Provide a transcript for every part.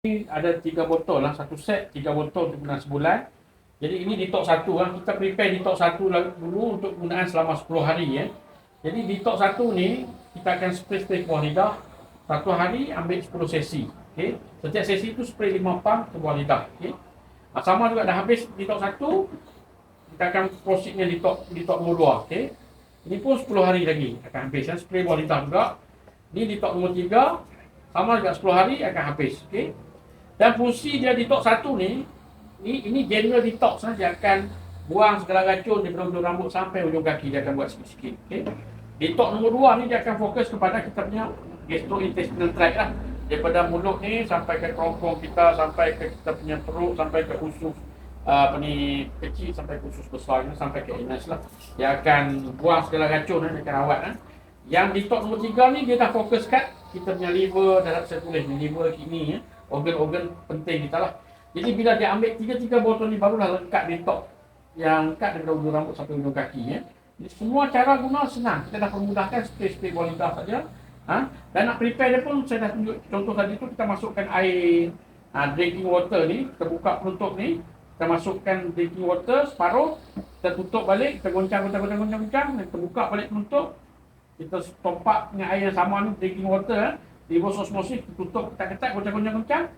Ini ada tiga botol lah, satu set tiga botol untuk guna sebulan. Jadi ini detox satu lah. Kita prepare detox satu lah dulu untuk gunaan selama 10 hari ya. Jadi detox satu ni kita akan spray spray ke lidah. Satu hari ambil 10 sesi. Okay. Setiap sesi tu spray 5 pump ke bawah lidah. Okay. Ah, sama juga dah habis detox satu, kita akan proceednya detox detox nombor dua. Okay. Ini pun 10 hari lagi akan habis. Ya. Spray bawah lidah juga. Ini detox nombor tiga, sama juga 10 hari akan habis. Okay. Dan fungsi dia detox satu ni, ni ini general detox lah. Dia akan buang segala racun daripada ujung rambut sampai ujung kaki. Dia akan buat sikit-sikit. Okay. Detox nombor dua ni dia akan fokus kepada kita punya gastrointestinal tract lah. Daripada mulut ni sampai ke kerongkong kita, sampai ke kita punya perut, sampai ke usus uh, apa ni kecil sampai ke usus besar ni, sampai ke anus lah. Dia akan buang segala racun lah, dia akan rawat lah. Yang detox nombor tiga ni dia dah fokus kat kita punya liver dan tulis ni, liver kidney ya organ-organ penting kita lah. Jadi bila dia ambil tiga-tiga botol ni barulah lekat detox yang lekat daripada ujung rambut sampai ujung kaki ya. Jadi semua cara guna senang. Kita dah permudahkan spray-spray lidah saja. Ha? Dan nak prepare dia pun saya dah tunjuk contoh tadi tu kita masukkan air ha, drinking water ni, kita buka penutup ni, kita masukkan drinking water separuh, kita tutup balik, kita goncang goncang goncang goncang, goncang kita buka balik penutup, kita topak dengan air yang sama ni drinking water eh reverse osmosis tutup ketat-ketat goncang-goncang-goncang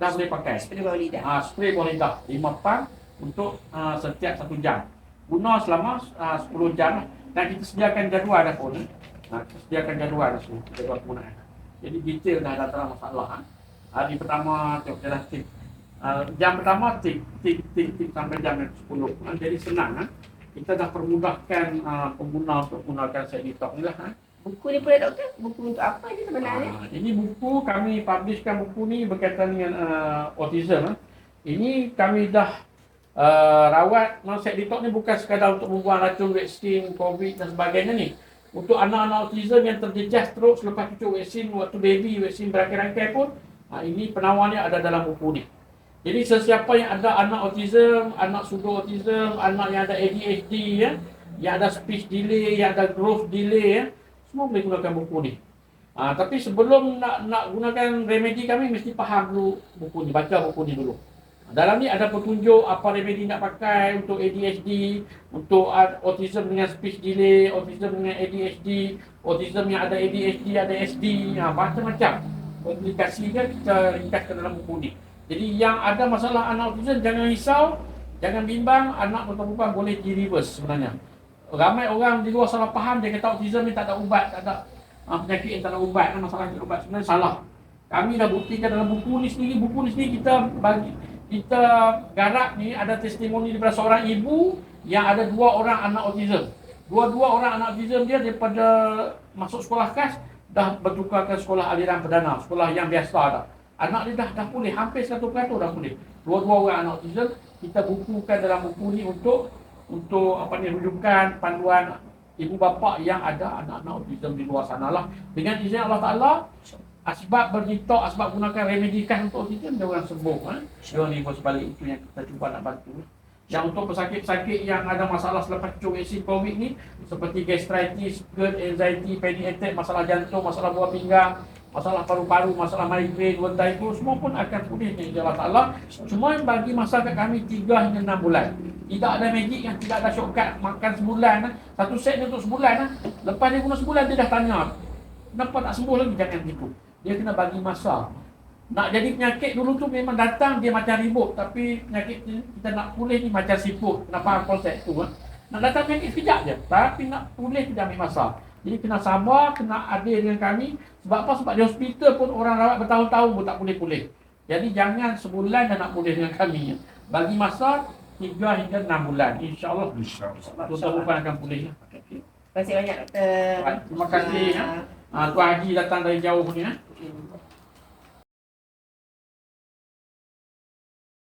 dah boleh pakai. Spray bawah lidah. Ah, spray bawah lidah 5 pump untuk uh, setiap satu jam. Guna selama uh, 10 jam lah. Dan kita sediakan jadual dah pun. Ha, kita sediakan jadual dah semua, jadual penggunaan. Jadi detail dah ada masalah. Ha. Hari pertama tengok jalan tik. Uh, jam pertama tik, tik, tik, tik sampai jam 10. Ha. Jadi senang. Ha. Kita dah permudahkan uh, pengguna untuk menggunakan set detox ni lah. Ha. Buku ni pula doktor, buku untuk apa ni sebenarnya? Ah, ini buku kami publishkan buku ni berkaitan dengan uh, autism. ah. Ini kami dah uh, rawat Maset Detox ni bukan sekadar untuk membuang racun vaksin, COVID dan sebagainya ni. Untuk anak-anak autism yang terjejas teruk selepas cucuk vaksin waktu baby, vaksin berangkai-rangkai pun, uh, ini penawarnya ada dalam buku ni. Jadi sesiapa yang ada anak autism, anak pseudo autism, anak yang ada ADHD ya, yang ada speech delay, yang ada growth delay ya, semua boleh gunakan buku ni. Ha, tapi sebelum nak nak gunakan remedi kami mesti faham dulu buku ni, baca buku ni dulu. Dalam ni ada petunjuk apa remedi nak pakai untuk ADHD, untuk autism dengan speech delay, autism dengan ADHD, autism yang ada ADHD, ada SD, ha, macam-macam. Komplikasi kan kita ringkaskan dalam buku ni. Jadi yang ada masalah anak autism jangan risau, jangan bimbang, anak perempuan boleh di reverse sebenarnya ramai orang di luar salah faham dia kata autism ni tak ada ubat, tak ada uh, penyakit yang tak ada ubat, kan masalah tak ada ubat. Sebenarnya salah. Kami dah buktikan dalam buku ni sendiri, buku ni sendiri kita bagi kita garap ni ada testimoni daripada seorang ibu yang ada dua orang anak autism. Dua-dua orang anak autism dia daripada masuk sekolah khas dah bertukar ke sekolah aliran perdana, sekolah yang biasa dah. Anak dia dah dah pulih, hampir 100% dah pulih. Dua-dua orang anak autism kita bukukan dalam buku ni untuk untuk apa ni rujukan panduan ibu bapa yang ada anak-anak autism di luar sana lah. Dengan izin Allah Taala asbab berditok, asbab gunakan remedi kan untuk autism dia orang sembuh kan. Dia ni sebalik itu yang kita cuba nak bantu. Yang untuk pesakit-pesakit yang ada masalah selepas cucuk vaksin COVID ni seperti gastritis, GERD, anxiety, panic attack, masalah jantung, masalah buah pinggang, masalah paru-paru, masalah migraine, wentai itu semua pun akan pulih dengan izin Allah. Cuma bagi masa kat kami 3 hingga 6 bulan. Tidak ada magic yang tidak ada shortcut makan sebulan. ah. Satu set ni untuk sebulan. ah. Lepas dia guna sebulan, dia dah tanya. Kenapa tak sembuh lagi? Jangan gitu. Dia kena bagi masa. Nak jadi penyakit dulu tu memang datang dia macam ribut. Tapi penyakit ni, kita nak pulih ni macam siput. Kena faham konsep tu. ah. Nak datang penyakit sekejap je. Tapi nak pulih tidak ambil masa. Jadi kena sabar, kena adil dengan kami. Sebab apa? Sebab di hospital pun orang rawat bertahun-tahun pun tak pulih-pulih. Jadi jangan sebulan dah nak pulih dengan kami. Bagi masa 3 hingga 6 bulan. InsyaAllah. InsyaAllah. Tuan Rufan akan pulih. Terima kasih banyak doktor. Baik, terima kasih, ya. Ah, Ha, Tuan Haji datang dari jauh ni. Ha.